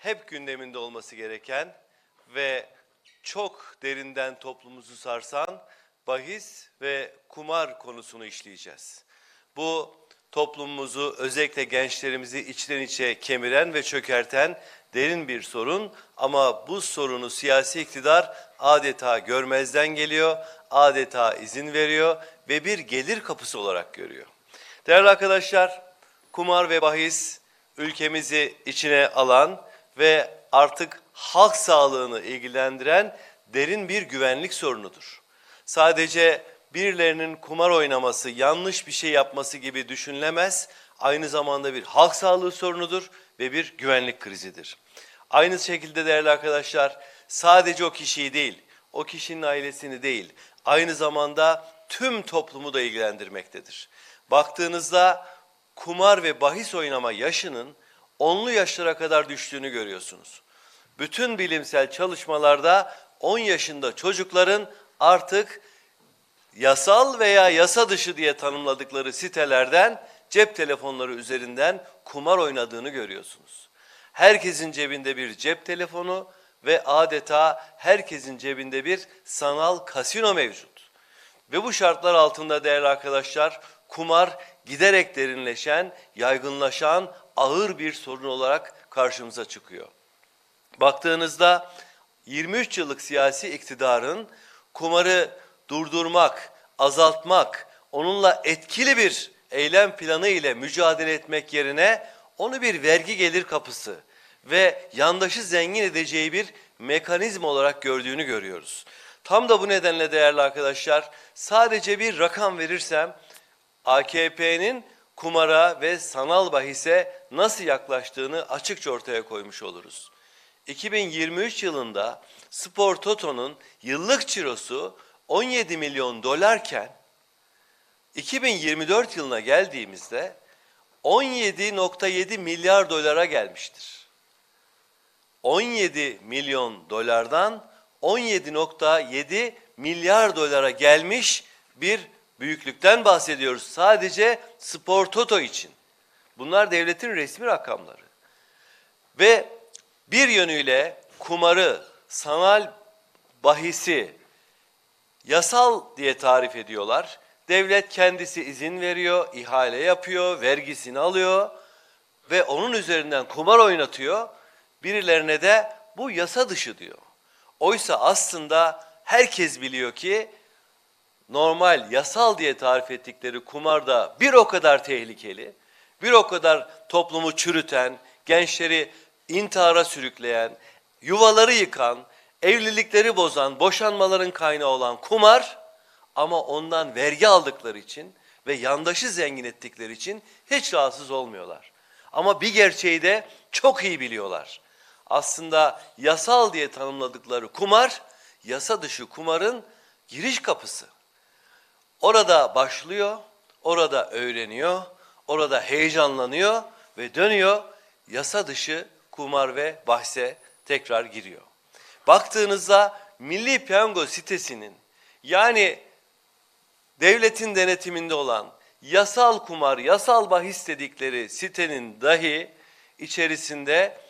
hep gündeminde olması gereken ve çok derinden toplumumuzu sarsan bahis ve kumar konusunu işleyeceğiz. Bu toplumumuzu özellikle gençlerimizi içten içe kemiren ve çökerten derin bir sorun ama bu sorunu siyasi iktidar adeta görmezden geliyor, adeta izin veriyor ve bir gelir kapısı olarak görüyor. Değerli arkadaşlar, kumar ve bahis ülkemizi içine alan ve artık halk sağlığını ilgilendiren derin bir güvenlik sorunudur. Sadece birilerinin kumar oynaması, yanlış bir şey yapması gibi düşünülemez. Aynı zamanda bir halk sağlığı sorunudur ve bir güvenlik krizidir. Aynı şekilde değerli arkadaşlar sadece o kişiyi değil, o kişinin ailesini değil, aynı zamanda tüm toplumu da ilgilendirmektedir. Baktığınızda kumar ve bahis oynama yaşının onlu yaşlara kadar düştüğünü görüyorsunuz. Bütün bilimsel çalışmalarda 10 yaşında çocukların artık yasal veya yasa dışı diye tanımladıkları sitelerden cep telefonları üzerinden kumar oynadığını görüyorsunuz. Herkesin cebinde bir cep telefonu ve adeta herkesin cebinde bir sanal kasino mevcut. Ve bu şartlar altında değerli arkadaşlar kumar giderek derinleşen, yaygınlaşan ağır bir sorun olarak karşımıza çıkıyor. Baktığınızda 23 yıllık siyasi iktidarın kumarı durdurmak, azaltmak, onunla etkili bir eylem planı ile mücadele etmek yerine onu bir vergi gelir kapısı ve yandaşı zengin edeceği bir mekanizma olarak gördüğünü görüyoruz. Tam da bu nedenle değerli arkadaşlar sadece bir rakam verirsem AKP'nin kumara ve sanal bahise nasıl yaklaştığını açıkça ortaya koymuş oluruz. 2023 yılında Spor Toto'nun yıllık cirosu 17 milyon dolarken 2024 yılına geldiğimizde 17.7 milyar dolara gelmiştir. 17 milyon dolardan 17.7 milyar dolara gelmiş bir büyüklükten bahsediyoruz. Sadece Spor Toto için. Bunlar devletin resmi rakamları. Ve bir yönüyle kumarı, sanal bahisi yasal diye tarif ediyorlar. Devlet kendisi izin veriyor, ihale yapıyor, vergisini alıyor ve onun üzerinden kumar oynatıyor. Birilerine de bu yasa dışı diyor. Oysa aslında herkes biliyor ki normal, yasal diye tarif ettikleri kumar da bir o kadar tehlikeli, bir o kadar toplumu çürüten, gençleri intihara sürükleyen, yuvaları yıkan, evlilikleri bozan, boşanmaların kaynağı olan kumar ama ondan vergi aldıkları için ve yandaşı zengin ettikleri için hiç rahatsız olmuyorlar. Ama bir gerçeği de çok iyi biliyorlar. Aslında yasal diye tanımladıkları kumar, yasa dışı kumarın giriş kapısı. Orada başlıyor, orada öğreniyor, orada heyecanlanıyor ve dönüyor yasa dışı kumar ve bahse tekrar giriyor. Baktığınızda Milli Piyango sitesinin yani devletin denetiminde olan yasal kumar, yasal bahis dedikleri sitenin dahi içerisinde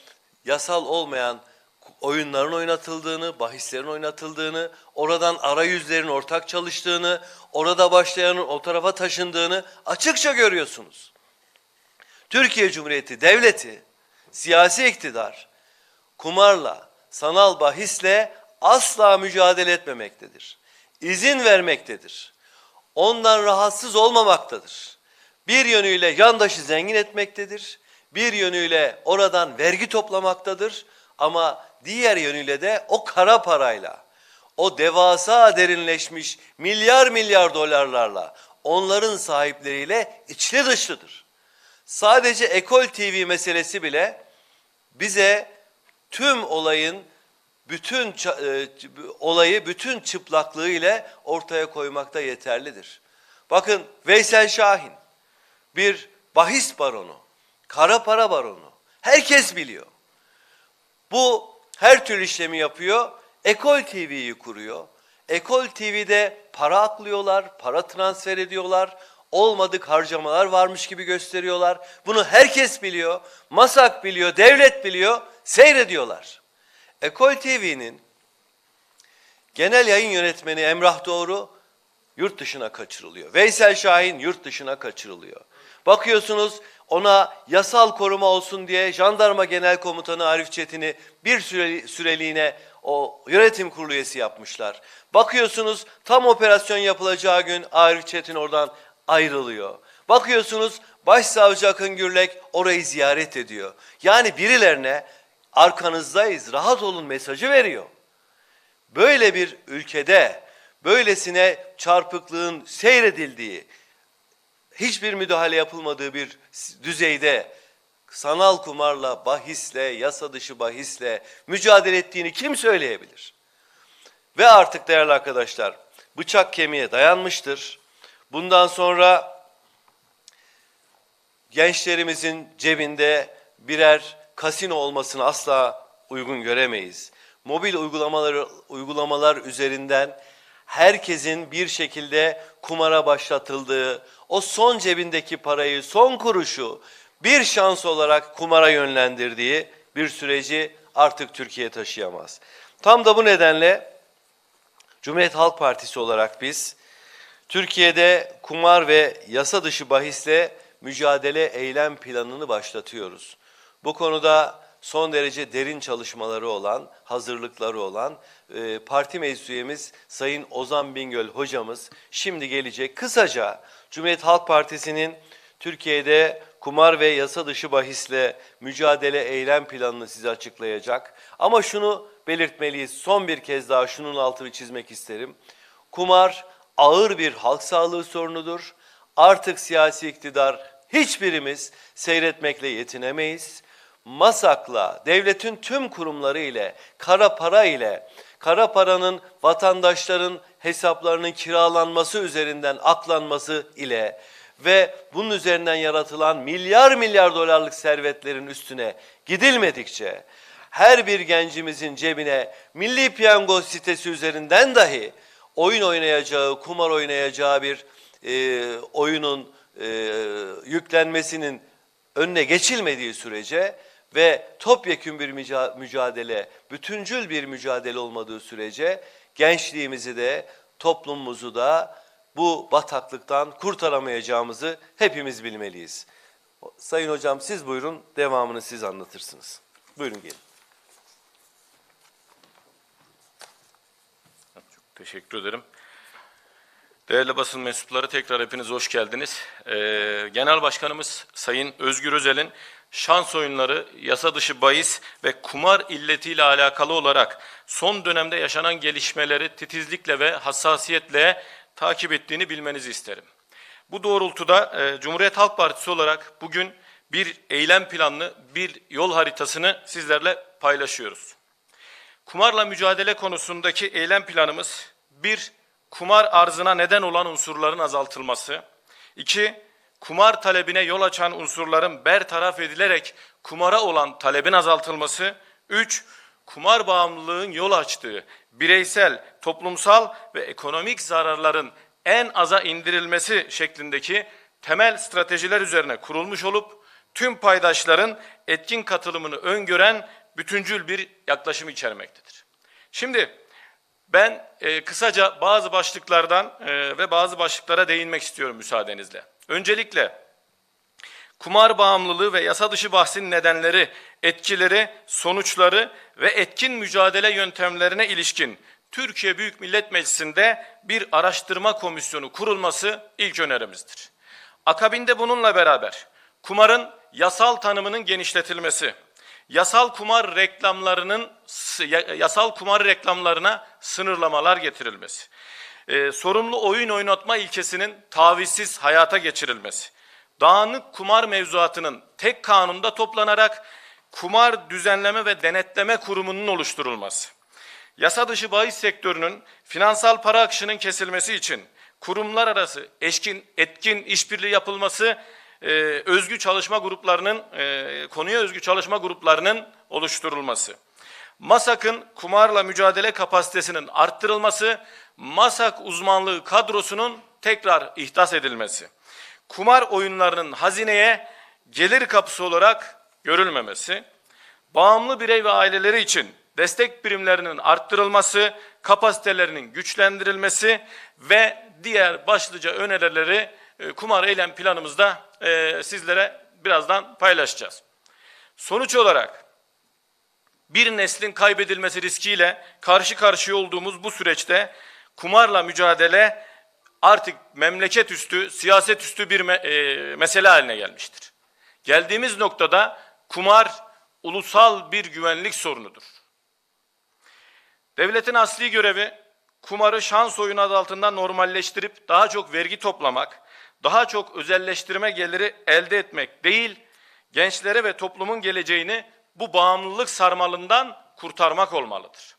yasal olmayan oyunların oynatıldığını, bahislerin oynatıldığını, oradan arayüzlerin ortak çalıştığını, orada başlayanın o tarafa taşındığını açıkça görüyorsunuz. Türkiye Cumhuriyeti Devleti, siyasi iktidar kumarla, sanal bahisle asla mücadele etmemektedir. İzin vermektedir. Ondan rahatsız olmamaktadır. Bir yönüyle yandaşı zengin etmektedir. Bir yönüyle oradan vergi toplamaktadır. Ama diğer yönüyle de o kara parayla, o devasa derinleşmiş milyar milyar dolarlarla onların sahipleriyle içli dışlıdır. Sadece Ekol TV meselesi bile bize tüm olayın bütün e, olayı bütün çıplaklığı ile ortaya koymakta yeterlidir. Bakın Veysel Şahin bir bahis baronu, kara para baronu. Herkes biliyor. Bu her türlü işlemi yapıyor. Ekol TV'yi kuruyor. Ekol TV'de para aklıyorlar, para transfer ediyorlar. olmadık harcamalar varmış gibi gösteriyorlar. Bunu herkes biliyor, MASAK biliyor, devlet biliyor, seyrediyorlar. Ekol TV'nin genel yayın yönetmeni Emrah Doğru yurt dışına kaçırılıyor. Veysel Şahin yurt dışına kaçırılıyor. Bakıyorsunuz ona yasal koruma olsun diye Jandarma Genel Komutanı Arif Çetin'i bir süreli, süreliğine o yönetim kurulu üyesi yapmışlar. Bakıyorsunuz tam operasyon yapılacağı gün Arif Çetin oradan ayrılıyor. Bakıyorsunuz Başsavcı Akın Gürlek orayı ziyaret ediyor. Yani birilerine arkanızdayız, rahat olun mesajı veriyor. Böyle bir ülkede böylesine çarpıklığın seyredildiği, hiçbir müdahale yapılmadığı bir düzeyde sanal kumarla, bahisle, yasa dışı bahisle mücadele ettiğini kim söyleyebilir? Ve artık değerli arkadaşlar bıçak kemiğe dayanmıştır. Bundan sonra gençlerimizin cebinde birer kasino olmasını asla uygun göremeyiz. Mobil uygulamaları uygulamalar üzerinden herkesin bir şekilde kumara başlatıldığı, o son cebindeki parayı, son kuruşu bir şans olarak kumara yönlendirdiği bir süreci artık Türkiye taşıyamaz. Tam da bu nedenle Cumhuriyet Halk Partisi olarak biz Türkiye'de kumar ve yasa dışı bahisle mücadele eylem planını başlatıyoruz. Bu konuda son derece derin çalışmaları olan, hazırlıkları olan e, parti meclis üyemiz Sayın Ozan Bingöl hocamız şimdi gelecek. Kısaca Cumhuriyet Halk Partisi'nin Türkiye'de kumar ve yasa dışı bahisle mücadele eylem planını size açıklayacak. Ama şunu belirtmeliyiz, son bir kez daha şunun altını çizmek isterim. Kumar ağır bir halk sağlığı sorunudur. Artık siyasi iktidar hiçbirimiz seyretmekle yetinemeyiz. MASAK'la, devletin tüm kurumları ile, kara para ile, kara paranın vatandaşların hesaplarının kiralanması üzerinden aklanması ile ve bunun üzerinden yaratılan milyar milyar dolarlık servetlerin üstüne gidilmedikçe her bir gencimizin cebine milli piyango sitesi üzerinden dahi oyun oynayacağı, kumar oynayacağı bir e, oyunun e, yüklenmesinin önüne geçilmediği sürece ve topyekün bir mücadele, bütüncül bir mücadele olmadığı sürece gençliğimizi de toplumumuzu da bu bataklıktan kurtaramayacağımızı hepimiz bilmeliyiz. Sayın hocam siz buyurun devamını siz anlatırsınız. Buyurun gelin. Çok teşekkür ederim. Değerli basın mensupları tekrar hepiniz hoş geldiniz. Ee, Genel Başkanımız Sayın Özgür Özel'in şans oyunları, yasa dışı bahis ve kumar illetiyle alakalı olarak son dönemde yaşanan gelişmeleri titizlikle ve hassasiyetle takip ettiğini bilmenizi isterim. Bu doğrultuda e, Cumhuriyet Halk Partisi olarak bugün bir eylem planını, bir yol haritasını sizlerle paylaşıyoruz. Kumarla mücadele konusundaki eylem planımız bir, kumar arzına neden olan unsurların azaltılması. iki kumar talebine yol açan unsurların bertaraf edilerek kumara olan talebin azaltılması. Üç, kumar bağımlılığın yol açtığı bireysel, toplumsal ve ekonomik zararların en aza indirilmesi şeklindeki temel stratejiler üzerine kurulmuş olup tüm paydaşların etkin katılımını öngören bütüncül bir yaklaşım içermektedir. Şimdi ben e, kısaca bazı başlıklardan e, ve bazı başlıklara değinmek istiyorum müsaadenizle. Öncelikle kumar bağımlılığı ve yasa dışı bahsin nedenleri, etkileri, sonuçları ve etkin mücadele yöntemlerine ilişkin Türkiye Büyük Millet Meclisi'nde bir araştırma komisyonu kurulması ilk önerimizdir. Akabinde bununla beraber kumarın yasal tanımının genişletilmesi, yasal kumar reklamlarının yasal kumar reklamlarına sınırlamalar getirilmesi, e, sorumlu oyun oynatma ilkesinin tavizsiz hayata geçirilmesi, dağınık kumar mevzuatının tek kanunda toplanarak kumar düzenleme ve denetleme kurumunun oluşturulması, yasa dışı bahis sektörünün finansal para akışının kesilmesi için kurumlar arası eşkin, etkin işbirliği yapılması, e, özgü çalışma gruplarının, e, konuya özgü çalışma gruplarının oluşturulması. MASAK'ın kumarla mücadele kapasitesinin arttırılması, MASAK uzmanlığı kadrosunun tekrar ihdas edilmesi. kumar oyunlarının hazineye gelir kapısı olarak görülmemesi, bağımlı birey ve aileleri için destek birimlerinin arttırılması, kapasitelerinin güçlendirilmesi ve diğer başlıca önerileri e, kumar eylem planımızda e, sizlere birazdan paylaşacağız. Sonuç olarak bir neslin kaybedilmesi riskiyle karşı karşıya olduğumuz bu süreçte kumarla mücadele artık memleket üstü, siyaset üstü bir me- e, mesele haline gelmiştir. Geldiğimiz noktada kumar ulusal bir güvenlik sorunudur. Devletin asli görevi kumarı şans oyunu adı altında normalleştirip daha çok vergi toplamak, daha çok özelleştirme geliri elde etmek değil, gençlere ve toplumun geleceğini bu bağımlılık sarmalından kurtarmak olmalıdır.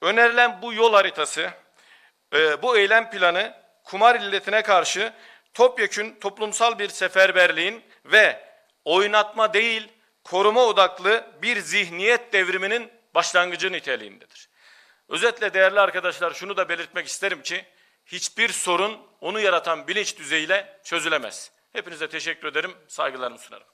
Önerilen bu yol haritası, e, bu eylem planı kumar illetine karşı topyekün toplumsal bir seferberliğin ve oynatma değil koruma odaklı bir zihniyet devriminin başlangıcı niteliğindedir. Özetle değerli arkadaşlar şunu da belirtmek isterim ki hiçbir sorun onu yaratan bilinç düzeyiyle çözülemez. Hepinize teşekkür ederim, saygılarımı sunarım.